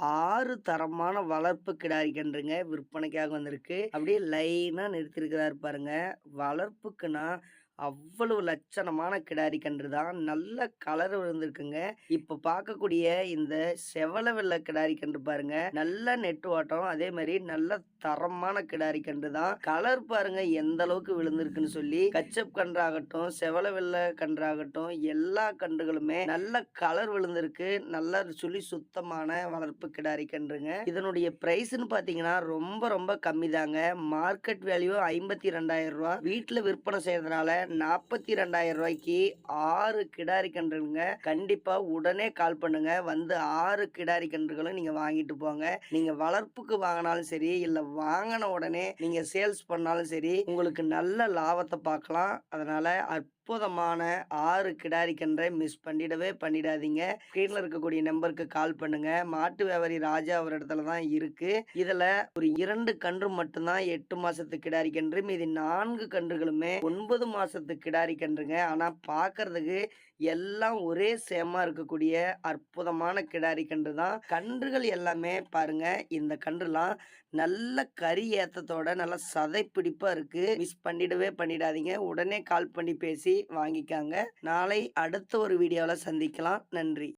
ஆறு தரமான வளர்ப்பு கிடாரி கன்றுங்க விற்பனைக்காக வந்திருக்கு. அப்படியே லைனாக நிறுத்திருக்கிறாரு பாருங்க. வளர்ப்புக்குன்னா அவ்வளவு லட்சணமான கிடாரி கன்று தான். நல்ல கலர் விழுந்திருக்குங்க இப்போ பார்க்கக்கூடிய இந்த செவல வெள்ளை கிடாரி கன்று பாருங்க. நல்ல நெட்டு ஓட்டம் அதே மாதிரி நல்ல தரமான கிடாரி கன்று தான். கலர் பாருங்க எந்த அளவுக்கு விழுந்திருக்குன்னு சொல்லி கச்சப் கன்றாகட்டும் செவல வெள்ளை கன்றாகட்டும் எல்லா கன்றுகளுமே நல்ல கலர் விழுந்திருக்கு. நல்ல சுழி சுத்தமான வளர்ப்பு கிடாரி கன்றுங்க. இதனுடைய பிரைஸ்னு பார்த்தீங்கன்னா ரொம்ப ரொம்ப கம்மி தாங்க மார்க்கெட் வேல்யூ ஐம்பத்தி ரெண்டாயிரம் ரூபா. வீட்டில் விற்பனை செய்யறதுனால நாற்பத்தி ரெண்டாயிரம் ரூபாய்க்கு ஆறு கிடாரி கன்றுங்க கண்டிப்பாக உடனே கால் பண்ணுங்க. வந்து ஆறு கிடாரி கன்றுகளும் நீங்கள் வாங்கிட்டு போங்க. நீங்கள் வளர்ப்புக்கு வாங்கினாலும் சரி இல்லை வாங்கின உடனே நீங்கள் சேல்ஸ் பண்ணாலும் சரி உங்களுக்கு நல்ல லாபத்தை பார்க்கலாம். அதனால அற்புதமான ஆறு கிடாரி கன்றை மிஸ் பண்ணிடவே பண்ணிடாதீங்க. ஸ்க்ரீன்ல இருக்கக்கூடிய நம்பருக்கு கால் பண்ணுங்க. மாட்டு வியாபாரி ராஜா அவர் இடத்துல தான் இருக்கு. இதுல ஒரு இரண்டு கன்று மட்டும்தான் எட்டு மாசத்து கிடாரி கன்று மீதி நான்கு கன்றுகளுமே ஒன்பது மாசத்து கிடாரி கன்றுங்க. ஆனா பாக்குறதுக்கு எல்லாம் ஒரே சேமா இருக்கக்கூடிய அற்புதமான கிடாரி கன்று தான். கன்றுகள் எல்லாமே பாருங்க இந்த கன்றுலாம் நல்ல கறி ஏத்தத்தோட நல்ல சதை பிடிப்பா இருக்கு. மிஸ் பண்ணிடவே பண்ணிடாதீங்க. உடனே கால் பண்ணி பேசி வாங்கிக்காங்க. நாளை அடுத்த ஒரு வீடியோவில் சந்திக்கலாம். நன்றி.